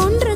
போன்ற